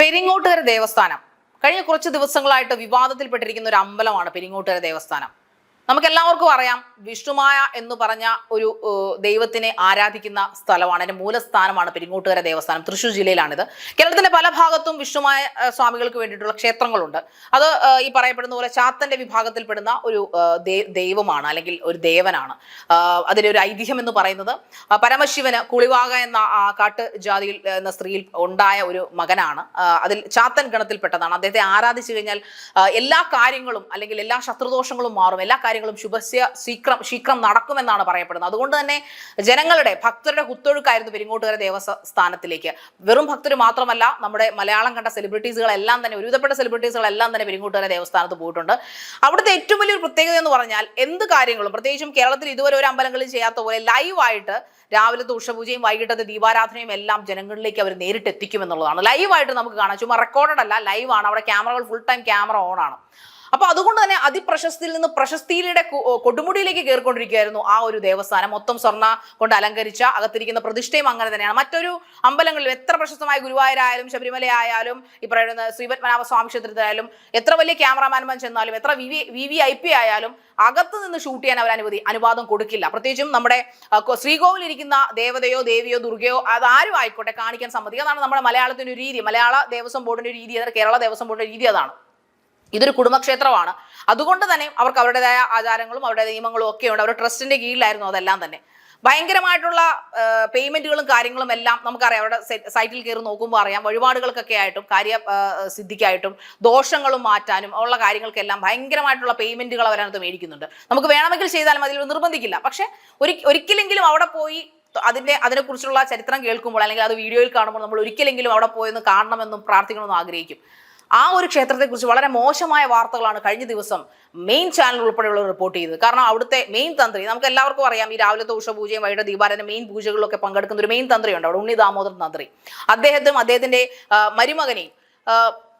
പെരിങ്ങോട്ടുകര ദേവസ്ഥാനം. കഴിഞ്ഞ കുറച്ച് ദിവസങ്ങളായിട്ട് വിവാദത്തിൽപ്പെട്ടിരിക്കുന്ന ഒരു അമ്പലമാണ് പെരിങ്ങോട്ടുകര ദേവസ്ഥാനം. നമുക്ക് എല്ലാവർക്കും അറിയാം വിഷ്ണുമായ എന്ന് പറഞ്ഞ ഒരു ദൈവത്തിനെ ആരാധിക്കുന്ന സ്ഥലമാണ്. അതിന്റെ മൂലസ്ഥാനമാണ് പെരിങ്ങോട്ടുകര ദേവസ്ഥാനം. തൃശ്ശൂർ ജില്ലയിലാണിത്. കേരളത്തിന്റെ പല ഭാഗത്തും വിഷ്ണുമായ സ്വാമികൾക്ക് വേണ്ടിയിട്ടുള്ള ക്ഷേത്രങ്ങളുണ്ട്. അത് ഈ പറയപ്പെടുന്ന പോലെ ചാത്തന്റെ വിഭാഗത്തിൽപ്പെടുന്ന ഒരു ദൈവമാണ് അല്ലെങ്കിൽ ഒരു ദേവനാണ്. അതിന്റെ ഒരു ഐതിഹ്യം എന്ന് പറയുന്നത് പരമശിവന് കുളിവാക എന്ന കാട്ട് ജാതിയിൽ എന്ന സ്ത്രീയിൽ ഉണ്ടായ ഒരു മകനാണ്. അതിൽ ചാത്തൻ ഗണത്തിൽപ്പെട്ടതാണ്. അദ്ദേഹത്തെ ആരാധിച്ചു കഴിഞ്ഞാൽ എല്ലാ കാര്യങ്ങളും അല്ലെങ്കിൽ എല്ലാ ശത്രുദോഷങ്ങളും മാറും. എല്ലാ കാര്യങ്ങളും ശുഭസ്യ ശീക്രം ശീക്രം നടക്കുമെന്നാണ് പറയപ്പെടുന്നത്. അതുകൊണ്ട് തന്നെ ജനങ്ങളുടെ ഭക്തരുടെ കുത്തൊഴുക്കായിരുന്നു പെരിങ്ങോട്ടുകര ദേവസ്ഥാനത്തിലേക്ക് വെറും ഭക്തർ മാത്രമല്ല നമ്മുടെ മലയാളം കണ്ട സെലിബ്രിറ്റീസുകളെല്ലാം തന്നെ ഒരുവിധപ്പെട്ട സെലിബ്രിറ്റീസുകളെല്ലാം തന്നെ പെരിങ്ങോട്ടുകര ദേവസ്ഥാനത്ത് പോയിട്ടുണ്ട്. അവിടുത്തെ ഏറ്റവും വലിയൊരു പ്രത്യേകത എന്ന് പറഞ്ഞാൽ എന്ത് കാര്യങ്ങളും പ്രത്യേകിച്ചും കേരളത്തിൽ ഇതുവരെ ഒരു അമ്പലങ്ങളിൽ ചെയ്യാത്ത പോലെ ലൈവായിട്ട് രാവിലത്തെ ഉഷപൂജയും വൈകിട്ടത്തെ ദീപാരാധനയും എല്ലാം ജനങ്ങളിലേക്ക് അവർ നേരിട്ട് എത്തിക്കുമെന്നുള്ളതാണ് ലൈവായിട്ട് നമുക്ക് കാണാം. ചുമ്മാ റെക്കോർഡഡ് അല്ല ലൈവാണ് അവിടെ ക്യാമറകൾ ഫുൾ ടൈം ക്യാമറ ഓൺ ആണ്. അപ്പൊ അതുകൊണ്ട് തന്നെ അതിപ്രശസ്തിയിൽ നിന്ന് പ്രശസ്തിയിലൂടെ കൊടുമുടിയിലേക്ക് കയറിക്കൊണ്ടിരിക്കുകയായിരുന്നു ആ ഒരു ദേവസ്ഥാനം. മൊത്തം സ്വർണ കൊണ്ട് അലങ്കരിച്ച അകത്തിരിക്കുന്ന പ്രതിഷ്ഠയും അങ്ങനെ തന്നെയാണ്. മറ്റൊരു അമ്പലങ്ങളിൽ എത്ര പ്രശസ്തമായ ഗുരുവായൂരായാലും ശബരിമല ആയാലും ഈ പറയുന്ന ശ്രീപത്മനാഭ സ്വാമി ക്ഷേത്രത്തിലായാലും എത്ര വലിയ ക്യാമറാമാൻമാൻ ചെന്നാലും എത്ര വി വി ഐ പി ആയാലും അകത്ത് നിന്ന് ഷൂട്ട് ചെയ്യാൻ അവർ അനുമതി അനുവാദം കൊടുക്കില്ല. പ്രത്യേകിച്ചും നമ്മുടെ ശ്രീകോവിലിരിക്കുന്ന ദേവതയോ ദേവിയോ ദുർഗയോ അതാരും ആയിക്കോട്ടെ കാണിക്കാൻ സമ്മതിക്കുക അതാണ് നമ്മുടെ മലയാളത്തിന്റെ ഒരു രീതി. മലയാള ദേവസ്വം ബോർഡിന്റെ ഒരു രീതി അതാണ് കേരള ദേവസ്വം ബോർഡിന്റെ രീതി അതാണ്. ഇതൊരു കുടുംബക്ഷേത്രമാണ്. അതുകൊണ്ട് തന്നെ അവർക്ക് അവരുടേതായ ആചാരങ്ങളും അവരുടെ നിയമങ്ങളും ഒക്കെ ഉണ്ട്. അവരുടെ ട്രസ്റ്റിന്റെ കീഴിലായിരുന്നു അതെല്ലാം തന്നെ. ഭയങ്കരമായിട്ടുള്ള പേയ്മെന്റുകളും കാര്യങ്ങളും എല്ലാം നമുക്കറിയാം. അവരുടെ സൈറ്റിൽ കയറി നോക്കുമ്പോൾ അറിയാം. വഴിപാടുകൾക്കൊക്കെ ആയിട്ടും കാര്യ സിദ്ധിക്കായിട്ടും ദോഷങ്ങളും മാറ്റാനും ഉള്ള കാര്യങ്ങൾക്കെല്ലാം ഭയങ്കരമായിട്ടുള്ള പേയ്മെന്റുകൾ അവരകത്ത് മേടിക്കുന്നുണ്ട്. നമുക്ക് വേണമെങ്കിൽ ചെയ്താലും അതിൽ നിർബന്ധിക്കില്ല. പക്ഷെ ഒരി ഒരിക്കലെങ്കിലും അവിടെ പോയി അതിന്റെ അതിനെക്കുറിച്ചുള്ള ചരിത്രം കേൾക്കുമ്പോൾ അല്ലെങ്കിൽ അത് വീഡിയോയിൽ കാണുമ്പോൾ നമ്മൾ ഒരിക്കലെങ്കിലും അവിടെ പോയെന്ന് കാണണമെന്നും പ്രാർത്ഥിക്കണമെന്നും ആഗ്രഹിക്കും. ആ ഒരു ക്ഷേത്രത്തെക്കുറിച്ച് വളരെ മോശമായ വാർത്തകളാണ് കഴിഞ്ഞ ദിവസം മെയിൻ ചാനൽ ഉൾപ്പെടെയുള്ള റിപ്പോർട്ട് ചെയ്തത് കാരണം അവിടുത്തെ മെയിൻ തന്ത്രി നമുക്ക് എല്ലാവർക്കും അറിയാം ഈ രാവിലത്തെ ഉഷപൂജയും വൈകിട്ട് ദീപാരന്റെ മെയിൻ പൂജകളിലൊക്കെ പങ്കെടുക്കുന്ന ഒരു മെയിൻ തന്ത്രിയുണ്ട്. അവിടെ ഉണ്ണി ദാമോദർ തന്ത്രി. അദ്ദേഹത്തും അദ്ദേഹത്തിന്റെ മരുമകനെയും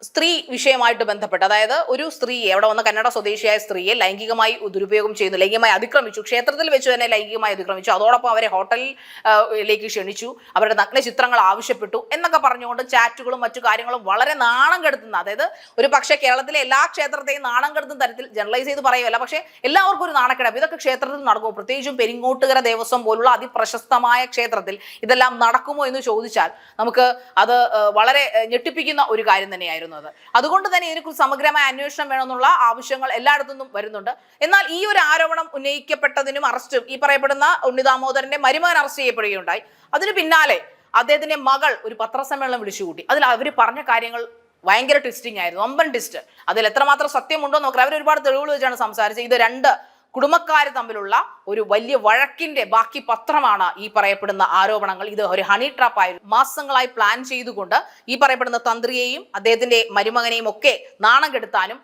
സ്ത്രീ വിഷയമായിട്ട് ബന്ധപ്പെട്ട് അതായത് ഒരു സ്ത്രീയെ അവിടെ വന്ന കന്നഡ സ്വദേശിയായ സ്ത്രീയെ ലൈംഗികമായി ദുരുപയോഗം ചെയ്യുന്നു ലൈംഗികമായി അതിക്രമിച്ചു ക്ഷേത്രത്തിൽ വെച്ച് തന്നെ ലൈംഗികമായി അതിക്രമിച്ചു. അതോടൊപ്പം അവരെ ഹോട്ടലിലേക്ക് ക്ഷണിച്ചു. അവരുടെ നഗ്ന ചിത്രങ്ങൾ ആവശ്യപ്പെട്ടു എന്നൊക്കെ പറഞ്ഞുകൊണ്ട് ചാറ്റുകളും മറ്റു കാര്യങ്ങളും വളരെ നാണം കെടുത്തുന്ന അതായത് ഒരു പക്ഷേ കേരളത്തിലെ എല്ലാ ക്ഷേത്രത്തെയും നാണം കെടുത്തുന്ന തരത്തിൽ ജനറലൈസ് ചെയ്ത് പറയുമല്ല പക്ഷേ എല്ലാവർക്കും ഒരു നാണക്കെടാം ഇതൊക്കെ ക്ഷേത്രത്തിൽ നടക്കുമോ പ്രത്യേകിച്ചും പെരിങ്ങോട്ടുകര ദേവസ്വം പോലുള്ള അതിപ്രശസ്തമായ ക്ഷേത്രത്തിൽ ഇതെല്ലാം നടക്കുമോ എന്ന് ചോദിച്ചാൽ നമുക്ക് അത് വളരെ ഞെട്ടിപ്പിക്കുന്ന ഒരു കാര്യം തന്നെയായിരുന്നു. അത് അതുകൊണ്ട് തന്നെ ഇതിനെക്കുറിച്ച് സമഗ്രമായ അന്വേഷണം വേണമെന്നുള്ള ആവശ്യങ്ങൾ എല്ലായിടത്തുനിന്നും വരുന്നുണ്ട്. എന്നാൽ ഈ ഒരു ആരോപണം ഉന്നയിക്കപ്പെട്ടതിനും അറസ്റ്റും ഈ പറയപ്പെടുന്ന ഉണ്ണിദാമോദരന്റെ മരുമകൻ അറസ്റ്റ് ചെയ്യപ്പെടുകയുണ്ടായി. അതിന് പിന്നാലെ അദ്ദേഹത്തിന്റെ മകൾ ഒരു പത്രസമ്മേളനം വിളിച്ചുകൂട്ടി. അതിൽ അവർ പറഞ്ഞ കാര്യങ്ങൾ ഭയങ്കര ട്വിസ്റ്റിംഗ് ആയിരുന്നു. ഒമ്പൻ ട്വിസ്റ്റ് അതിൽ എത്രമാത്രം സത്യമുണ്ടോ നോക്കാം അവർ ഒരുപാട് തെളിവുകൾ വെച്ചാണ് സംസാരിച്ചത്. ഇത് രണ്ട് കുടുംബക്കാർ തമ്മിലുള്ള ഒരു വലിയ വഴക്കിന്റെ ബാക്കി പത്രമാണ് ഈ പറയപ്പെടുന്ന ആരോപണങ്ങൾ. ഇത് ഒരു ഹണി ട്രാപ്പ് ആയിരുന്നു. മാസങ്ങളായി പ്ലാൻ ചെയ്തുകൊണ്ട് ഈ പറയപ്പെടുന്ന തന്ത്രിയെയും അദ്ദേഹത്തിന്റെ മരുമകനെയും ഒക്കെ നാണം കെടുത്താനും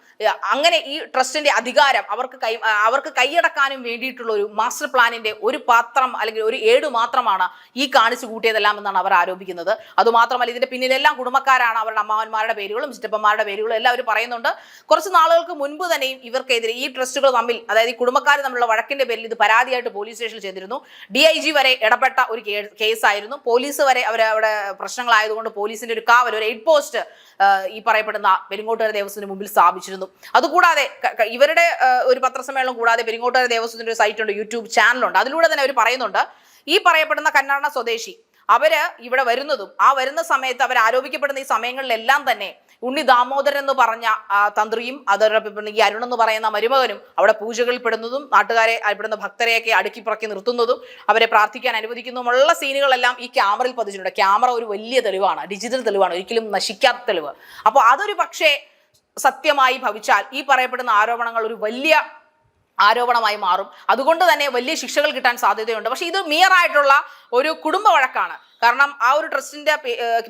അങ്ങനെ ഈ ട്രസ്റ്റിന്റെ അധികാരം അവർക്ക് കൈ അവർക്ക് കൈയടക്കാനും വേണ്ടിയിട്ടുള്ള ഒരു മാസ്റ്റർ പ്ലാനിന്റെ ഒരു പാത്രം അല്ലെങ്കിൽ ഒരു ഏട് മാത്രമാണ് ഈ കാണിച്ചു കൂട്ടിയതെല്ലാം എന്നാണ് അവർ ആരോപിക്കുന്നത്. അതുമാത്രമല്ല ഇതിന്റെ പിന്നിലെല്ലാം കുടുംബക്കാരാണ് അവരുടെ അമ്മാവന്മാരുടെ പേരുകളും ചിറ്റപ്പന്മാരുടെ പേരുകളും എല്ലാം അവർ പറയുന്നുണ്ട്. കുറച്ച് നാളുകൾക്ക് മുൻപ് തന്നെയും ഇവർക്കെതിരെ ഈ ട്രസ്റ്റുകൾ തമ്മിൽ അതായത് ഈ കുടുംബക്കാർ തമ്മിലുള്ള വഴക്കിന്റെ പേരിൽ ഇത് പരാതിയായിട്ട് പോലീസ് സ്റ്റേഷനിൽ ചെയ്തിരുന്നു. ഡി ഐ ജി വരെ ഇടപെട്ട ഒരു കേസായിരുന്നു. പോലീസ് വരെ അവർ അവിടെ പ്രശ്നങ്ങളായതുകൊണ്ട് പോലീസിന്റെ ഒരു കാവൽ ഒരു എയ്ഡ് പോസ്റ്റ് ഈ പറയപ്പെടുന്ന പെരിങ്ങോട്ടുകര ദേവസ്വത്തിന് മുമ്പിൽ സ്ഥാപിച്ചിരുന്നു. അതുകൂടാതെ ഇവരുടെ ഒരു പത്രസമ്മേളനം കൂടാതെ പെരിങ്ങോട്ടുകര ദേവസ്വത്തിന്റെ ഒരു സൈറ്റ് ഉണ്ട് യൂട്യൂബ് ചാനലുണ്ട്. അതിലൂടെ തന്നെ അവർ പറയുന്നുണ്ട് ഈ പറയപ്പെടുന്ന കന്നാടന സ്വദേശി അവർ ഇവിടെ വരുന്നതും ആ വരുന്ന സമയത്ത് അവർ ആരോപിക്കപ്പെടുന്ന ഈ സമയങ്ങളിലെല്ലാം തന്നെ ഉണ്ണി ദാമോദരൻ എന്ന് പറഞ്ഞ തന്ത്രിയും അതോടൊപ്പം ഈ അരുൺ എന്ന് പറയുന്ന മരുമകനും അവിടെ പൂജകളിൽ പെടുന്നതും നാട്ടുകാരെ അവിടുന്ന് ഭക്തരെയൊക്കെ അടുക്കി പുറക്കി നിർത്തുന്നതും അവരെ പ്രാർത്ഥിക്കാൻ അനുവദിക്കുന്നതുമുള്ള സീനുകളെല്ലാം ഈ ക്യാമറയിൽ പതിച്ചിട്ടുണ്ട്. ക്യാമറ ഒരു വലിയ തെളിവാണ് ഡിജിറ്റൽ തെളിവാണ് ഒരിക്കലും നശിക്കാത്ത തെളിവ്. അപ്പോൾ അതൊരു പക്ഷേ സത്യമായി ഭവിച്ചാൽ ഈ പറയപ്പെടുന്ന ആരോപണങ്ങൾ ഒരു വലിയ ആരോപണമായി മാറും. അതുകൊണ്ട് തന്നെ വലിയ ശിക്ഷകൾ കിട്ടാൻ സാധ്യതയുണ്ട്. പക്ഷേ ഇത് മിയർ ആയിട്ടുള്ള ഒരു കുടുംബ വഴക്കാണ്. കാരണം ആ ഒരു ട്രസ്റ്റിന്റെ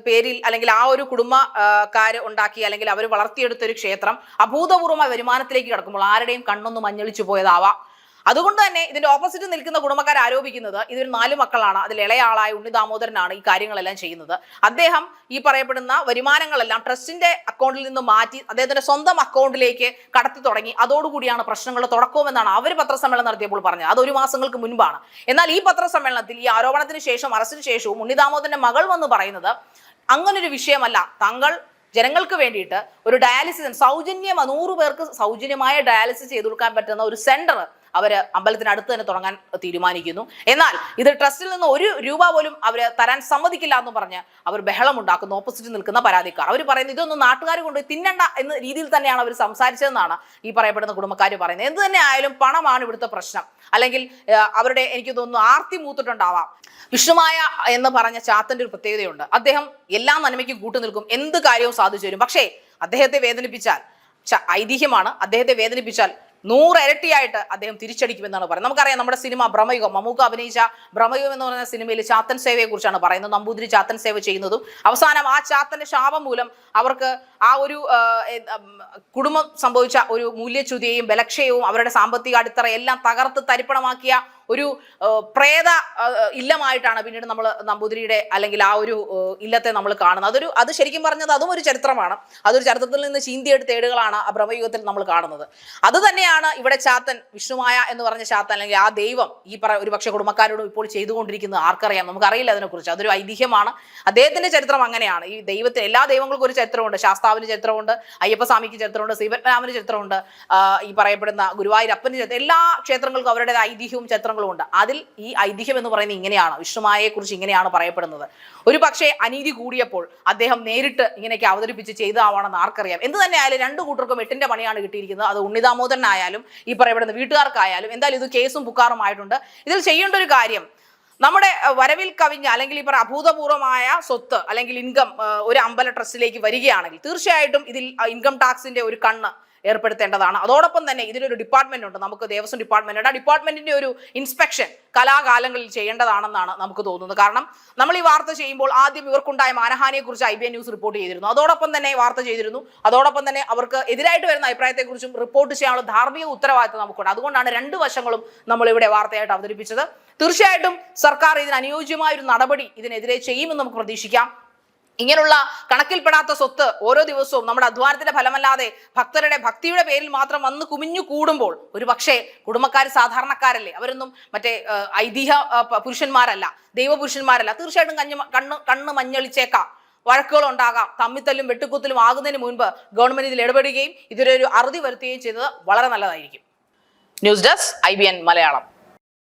പേരിൽ അല്ലെങ്കിൽ ആ ഒരു കുടുംബക്കാര് ഉണ്ടാക്കി അല്ലെങ്കിൽ അവർ വളർത്തിയെടുത്ത ഒരു ക്ഷേത്രം അഭൂതപൂർവമായ വരുമാനത്തിലേക്ക് കിടക്കുമ്പോൾ ആരുടെയും കണ്ണൊന്ന് മഞ്ഞളിച്ചു പോയതാവാം. അതുകൊണ്ട് തന്നെ ഇതിന്റെ ഓപ്പോസിറ്റ് നിൽക്കുന്ന കുടുംബക്കാർ ആരോപിക്കുന്നത് ഇതൊരു നാല് മക്കളാണ് അതിൽ ഇളയാളായ ഉണ്ണി ദാമോദരനാണ് ഈ കാര്യങ്ങളെല്ലാം ചെയ്യുന്നത്. അദ്ദേഹം ഈ പറയപ്പെടുന്ന വരുമാനങ്ങളെല്ലാം ട്രസ്റ്റിന്റെ അക്കൗണ്ടിൽ നിന്ന് മാറ്റി അദ്ദേഹത്തിന്റെ സ്വന്തം അക്കൗണ്ടിലേക്ക് കടത്തി തുടങ്ങി. അതോടുകൂടിയാണ് പ്രശ്നങ്ങൾ തുടക്കമെന്നാണ് അവർ പത്രസമ്മേളനം നടത്തിയപ്പോൾ പറഞ്ഞത്. അത് ഒരു മാസങ്ങൾക്ക് മുൻപാണ്. എന്നാൽ ഈ പത്രസമ്മേളനത്തിൽ ഈ ആരോപണത്തിന് ശേഷം അറസ്റ്റിന് ശേഷവും ഉണ്ണി ദാമോദരന്റെ മകൾ വന്ന് പറയുന്നത് അങ്ങനൊരു വിഷയമല്ല. താങ്കൾ ജനങ്ങൾക്ക് വേണ്ടിയിട്ട് ഒരു ഡയാലിസിസ് സൗജന്യം നൂറ് പേർക്ക് സൗജന്യമായ ഡയാലിസിസ് ചെയ്തു കൊടുക്കാൻ പറ്റുന്ന ഒരു സെന്റർ അവർ അമ്പലത്തിനടുത്ത് തന്നെ തുടങ്ങാൻ തീരുമാനിക്കുന്നു. എന്നാൽ ഇത് ട്രസ്റ്റിൽ നിന്ന് ഒരു രൂപ പോലും അവർ തരാൻ സമ്മതിക്കില്ല എന്ന് പറഞ്ഞ് അവർ ബഹളം ഉണ്ടാക്കുന്നു ഓപ്പോസിറ്റ് നിൽക്കുന്ന പരാതിക്കാർ. അവർ പറയുന്നത് ഇതൊന്നും നാട്ടുകാർ കൊണ്ട് തിന്നണ്ട എന്ന രീതിയിൽ തന്നെയാണ് അവർ സംസാരിച്ചതെന്നാണ് ഈ പറയപ്പെടുന്ന കുടുംബക്കാർ പറയുന്നത്. എന്ത് തന്നെ ആയാലും പണമാണ് ഇവിടുത്തെ പ്രശ്നം. അല്ലെങ്കിൽ അവരുടെ എനിക്ക് തോന്നുന്നു ആർത്തി മൂത്തിട്ടുണ്ടാവാം. വിഷ്ണുമായ എന്ന് പറഞ്ഞ ചാത്തന്റെ ഒരു പ്രത്യേകതയുണ്ട്. അദ്ദേഹം എല്ലാ നന്മയ്ക്കും കൂട്ടു നിൽക്കും എന്ത് കാര്യവും സാധിച്ചു വരും പക്ഷേ അദ്ദേഹത്തെ വേദനിപ്പിച്ചാൽ ഐതിഹ്യമാണ്. അദ്ദേഹത്തെ വേദനിപ്പിച്ചാൽ നൂറിരട്ടിയായിട്ട് അദ്ദേഹം തിരിച്ചടിക്കുമെന്നാണ് പറയുന്നത്. നമുക്കറിയാം നമ്മുടെ സിനിമ ഭ്രമയുഗം മമ്മൂക്ക അഭിനയിച്ച ഭ്രമയുഗം എന്ന് പറയുന്ന സിനിമയിൽ ചാത്തൻ സേവയെക്കുറിച്ചാണ് പറയുന്നത്. നമ്പൂതിരി ചാത്തൻ സേവ ചെയ്യുന്നതും. അവസാനം ആ ചാത്തന്റെ ശാപം മൂലം അവർക്ക് ആ ഒരു കുടുംബം സംഭവിച്ച ഒരു മൂല്യച്യുതിയെയും ബലക്ഷയവും അവരുടെ സാമ്പത്തിക അടിത്തറ എല്ലാം തകർത്ത് തരിപ്പണമാക്കിയ ഒരു പ്രേത ഇല്ലമായിട്ടാണ് പിന്നീട് നമ്മൾ നമ്പൂതിരിയുടെ അല്ലെങ്കിൽ ആ ഒരു ഇല്ലത്തെ നമ്മൾ കാണുന്നത്. അതൊരു അത് ശരിക്കും പറഞ്ഞത് അതും ഒരു ചരിത്രമാണ്. അതൊരു ചരിത്രത്തിൽ നിന്ന് ചീന്തിയെടുത്ത തേടുകളാണ് ആ ബ്രഹ്മയുഗത്തിൽ നമ്മൾ കാണുന്നത്. അത് തന്നെയാണ് ഇവിടെ ചാത്തൻ വിഷ്ണുമായ എന്ന് പറഞ്ഞ ചാത്തൻ അല്ലെങ്കിൽ ആ ദൈവം ഈ പറ ഒരു പക്ഷേ കുടുംബക്കാരോടും ഇപ്പോൾ ചെയ്തുകൊണ്ടിരിക്കുന്നത് ആർക്കറിയാം? നമുക്കറിയില്ല അതിനെക്കുറിച്ച്. അതൊരു ഐതിഹ്യമാണ്. അദ്ദേഹത്തിന്റെ ചരിത്രം അങ്ങനെയാണ്. ഈ ദൈവത്തിന് എല്ലാ ദൈവങ്ങൾക്കും ഒരു ചരിത്രമുണ്ട്. ശാസ്താവിന് ചരിത്രമുണ്ട് അയ്യപ്പസ്വാമിക്ക് ചരിത്രമുണ്ട് ശ്രീപത്മനാഭന് ചരിത്രമുണ്ട്. ഈ പറയപ്പെടുന്ന ഗുരുവായൂരപ്പന് ചരിത്രം എല്ലാ ക്ഷേത്രങ്ങൾക്കും അവരുടെ ഐതിഹ്യവും ചരിത്രങ്ങളും ഉണ്ട് അതിൽ ഈ ഐതിഹ്യം എന്ന് പറയുന്നത് ഇങ്ങനെയാണ്. വിഷ്ണുമായെ കുറിച്ച് ഇങ്ങനെയാണ് പറയപ്പെടുന്നത്. ഒരു പക്ഷേ അനീതി കൂടിയപ്പോൾ അദ്ദേഹം നേരിട്ട് ഇങ്ങനെയൊക്കെ അവതരിപ്പിച്ച് ചെയ്തതാവണമെന്ന് ആർക്കറിയാം. എന്ത് തന്നെ ആയാലും രണ്ടു കൂട്ടർക്കും എട്ടിന്റെ പണിയാണ് കിട്ടിയിരിക്കുന്നത്. അത് ഉണ്ണിതാമോദരനായാലും ഈ പറയപ്പെടുന്ന വീട്ടുകാർക്കായാലും. എന്തായാലും ഇത് കേസും പുക്കാറുമായിട്ടുണ്ട് ഇതിൽ ചെയ്യേണ്ട ഒരു കാര്യം നമ്മുടെ വരവിൽ കവിഞ്ഞ അല്ലെങ്കിൽ ഈ പറ അഭൂതപൂർവമായ സ്വത്ത് അല്ലെങ്കിൽ ഇൻകം ഒരു അമ്പല ട്രസ്റ്റിലേക്ക് വരികയാണെങ്കിൽ തീർച്ചയായിട്ടും ഇതിൽ ഇൻകം ടാക്സിന്റെ ഒരു കണ്ണ് ഏർപ്പെടുത്തേണ്ടതാണ്. അതോടൊപ്പം തന്നെ ഇതിലൊരു ഡിപ്പാർട്ട്മെന്റ് ഉണ്ട്. നമുക്ക് ദേവസ്വം ഡിപ്പാർട്ട്മെന്റ് ആ ഡിപ്പാർട്ട്മെന്റിന്റെ ഒരു ഇൻസ്പെക്ഷൻ കലാകാലങ്ങളിൽ ചെയ്യേണ്ടതാണെന്നാണ് നമുക്ക് തോന്നുന്നത്. കാരണം നമ്മൾ ഈ വാർത്ത ചെയ്യുമ്പോൾ ആദ്യം ഇവർക്കുണ്ടായ മാനഹാനിയെ കുറിച്ച് ഐ ബി ന്യൂസ് റിപ്പോർട്ട് ചെയ്തിരുന്നു. അതോടൊപ്പം തന്നെ വാർത്ത ചെയ്തിരുന്നു. അതോടൊപ്പം തന്നെ അവർക്ക് എതിരായിട്ട് വരുന്ന അഭിപ്രായത്തെക്കുറിച്ചും റിപ്പോർട്ട് ചെയ്യാനുള്ള ധാർമ്മിക ഉത്തരവാദിത്തം നമുക്കുണ്ട്. അതുകൊണ്ടാണ് രണ്ട് വശങ്ങളും നമ്മൾ ഇവിടെ വാർത്തയായിട്ട് അവതരിപ്പിച്ചത്. തീർച്ചയായിട്ടും സർക്കാർ ഇതിന് അനുയോജ്യമായ ഒരു നടപടി ഇതിനെതിരെ ചെയ്യുമെന്ന് നമുക്ക് പ്രതീക്ഷിക്കാം. ഇങ്ങനെയുള്ള കണക്കിൽപ്പെടാത്ത സ്വത്ത് ഓരോ ദിവസവും നമ്മുടെ അധ്വാനത്തിന്റെ ഫലമല്ലാതെ ഭക്തരുടെ ഭക്തിയുടെ പേരിൽ മാത്രം വന്ന് കുമിഞ്ഞു കൂടുമ്പോൾ ഒരു പക്ഷേ കുടുംബക്കാർ സാധാരണക്കാരല്ലേ? അവരൊന്നും മറ്റേ ഐതിഹ്യ പുരുഷന്മാരല്ല ദൈവപുരുഷന്മാരല്ല. തീർച്ചയായിട്ടും കഞ്ഞ് കണ്ണ് കണ്ണ് മഞ്ഞളിച്ചേക്കാം. വഴക്കുകൾ ഉണ്ടാകാം തമ്മിത്തല്ലും വെട്ടുക്കുത്തലും ആകുന്നതിന് മുൻപ് ഗവൺമെന്റ് ഇതിൽ ഇടപെടുകയും ഇതിലൊരു അറുതി വരുത്തുകയും ചെയ്തത് വളരെ നല്ലതായിരിക്കും. News desk I Malayalam.